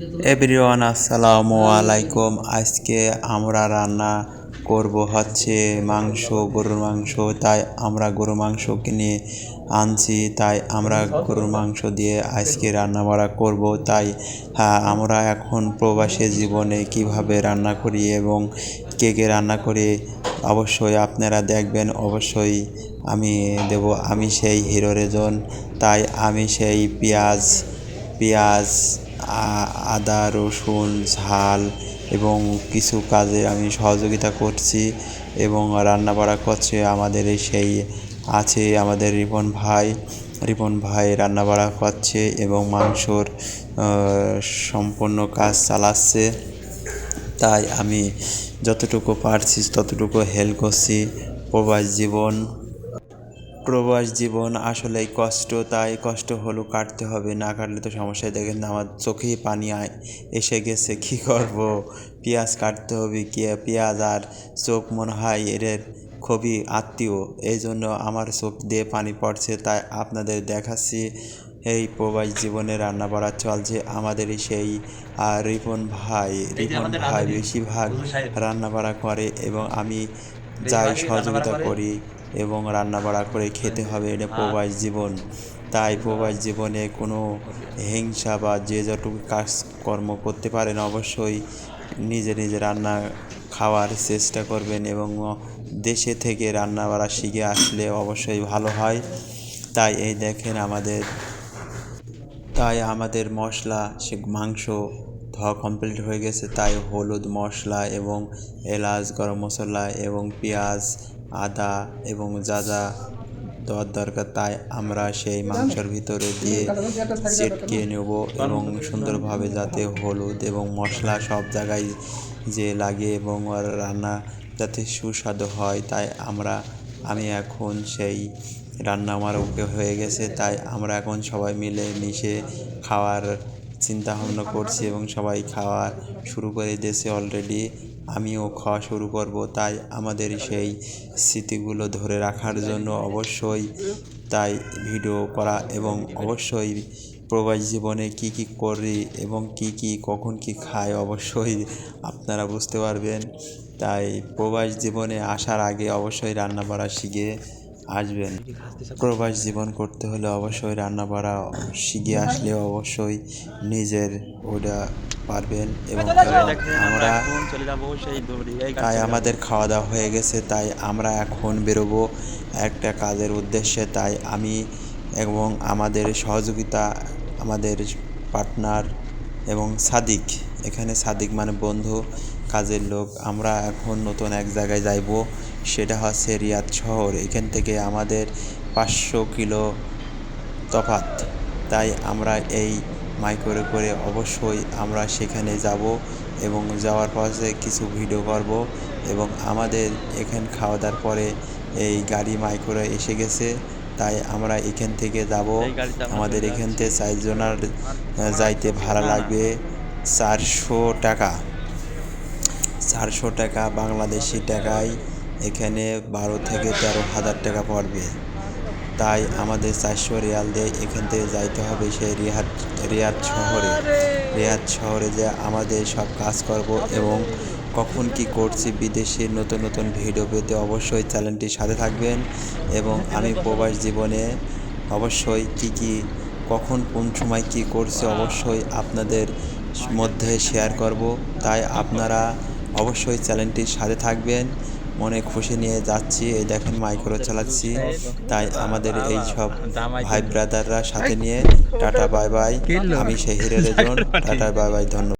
Everyone আসসালামু আলাইকুম আজকে আমরা রান্না করব হচ্ছে মাংস গরুর মাংস তাই আমরা গরুর মাংস কিনে আনছি তাই আমরা গরুর মাংস দিয়ে আজকে রান্না বাড়া করব তাই হ্যাঁ আমরা এখন প্রবাসী জীবনে কীভাবে রান্না করি এবং কে কে রান্না করি অবশ্যই আপনারা দেখবেন অবশ্যই আমি দেব আমি সেই হিরো তাই আমি সেই পেঁয়াজ পেঁয়াজ আদা, রসুন, ঝাল এবং কিছু কাজে আমি সহযোগিতা করছি এবং রান্না বাড়া করছে আমাদের এই সেই আছে আমাদের রিপন ভাই। রিপন ভাই রান্না বাড়া করছে এবং মাংসর সম্পূর্ণ কাজ চালাচ্ছে। তাই আমি যতটুকু পারছি, ততটুকু হেল্প করছি প্রবাস জীবন। প্রবাস জীবন আসলেই কষ্ট তাই কষ্ট হলেও কাটতে হবে। না কাটলে তো সমস্যায় দেখেন না আমার চোখেই পানি আয় এসে গেছে কি করব? পেঁয়াজ কাটতে হবে কি? পেঁয়াজ আর চোখ মনে হয় এর খুবই আত্মীয় এই জন্য আমার চোখ দিয়ে পানি পড়ছে তাই আপনাদের দেখাচ্ছি এই প্রবাস জীবনে রান্না বাড়া চলছে। আমাদেরই সেই আর রিপন ভাই রিপন ভাই বেশিরভাগ রান্না বাড়া করে এবং আমি যাই সহযোগিতা করি। এবং রান্না বাড়া করে খেতে হবে। এটা প্রবাস জীবন। তাই প্রবাস জীবনে কোনো হিংসা বা যে যতটুকু কাজকর্ম করতে পারেন, অবশ্যই নিজে নিজে রান্না খাওয়ার চেষ্টা করবেন এবং দেশে থেকে রান্না বাড়া শিখে আসলে অবশ্যই ভালো হয়। তাই এই দেখেন আমাদের, তাই আমাদের মশলা, সে মাংস ধোয়া কমপ্লিট হয়ে গেছে। তাই হলুদ মশলা এবং এলাচ, গরম মশলা এবং পেঁয়াজ আদা এবং যা যা দেওয়ার দরকার তাই আমরা সেই মাংসের ভিতরে দিয়ে চেটকে নেব এবং সুন্দরভাবে যাতে হলুদ এবং মশলা সব জায়গায় যে লাগে এবং রান্না যাতে সুস্বাদু হয় তাই আমরা, আমি এখন সেই রান্না আমার ওকে হয়ে গেছে তাই আমরা এখন সবাই মিলে মিশে খাওয়ার চিন্তা ভাবনা করছি এবং সবাই খাওয়া শুরু করে দিয়েছে অলরেডি আমিও খাওয়া শুরু করব, তাই আমাদের সেই স্মৃতিগুলো ধরে রাখার জন্য অবশ্যই তাই ভিডিও করা এবং অবশ্যই প্রবাস জীবনে কি কি করি এবং কি কি, কখন কি খাই অবশ্যই আপনারা বুঝতে পারবেন। তাই প্রবাস জীবনে আসার আগে অবশ্যই রান্না বাড়া শিখে আসবেন প্রবাস জীবন করতে হলে অবশ্যই রান্না বাড়া শিখে আসলে অবশ্যই নিজের ওটা পারবেন এবং আমরা চলে যাব সেই দৌড়ি এই তাই আমাদের খাওয়া দাওয়া হয়ে গেছে তাই আমরা এখন বেরোবো একটা কাজের উদ্দেশ্যে তাই আমি এবং আমাদের সহযোগিতা আমাদের পার্টনার এবং সাদিক এখানে সাদিক মানে বন্ধু কাজের লোক আমরা এখন নতুন এক জায়গায় যাইব সেটা হচ্ছে রিয়াদ শহর। এখান থেকে আমাদের পাঁচশো কিলো তফাত তাই আমরা এই মাইক্রো করে অবশ্যই আমরা সেখানে যাব এবং যাওয়ার পথে কিছু ভিডিও করব এবং আমাদের এখান খাওয়া দাওয়ার পরে এই গাড়ি মাইক্রো এসে গেছে। তাই আমরা এখান থেকে যাব। আমাদের এখান থেকে চারজনার যাইতে ভাড়া লাগবে চারশো টাকা। চারশো টাকা বাংলাদেশি টাকায় এখানে বারো থেকে তেরো হাজার টাকা পড়বে। তাই আমাদের চারশো রিয়াল দিয়ে এখান থেকে যাইতে হবে সেই রিয়াদ রিয়াদ শহরে। রিয়াদ শহরে যে আমাদের সব কাজ করব এবং কখন কি করছি, বিদেশে নতুন নতুন ভিডিও পেতে অবশ্যই চ্যানেলটির সাথে থাকবেন এবং আমি প্রবাস জীবনে অবশ্যই কি কি, কখন কোন সময় কি করছি অবশ্যই আপনাদের মধ্যে শেয়ার করব। তাই আপনারা অবশ্যই চ্যানেলটির সাথে থাকবেন। মনে খুশি নিয়ে যাচ্ছি। এই দেখেন মাইক্রো চালাচ্ছি। তাই আমাদের এই সব ভাই ব্রাদাররা সাথে নিয়ে টাটা বাই বাই। আমি সেই হিরের জন টাটা বাই বাই ধন্যবাদ।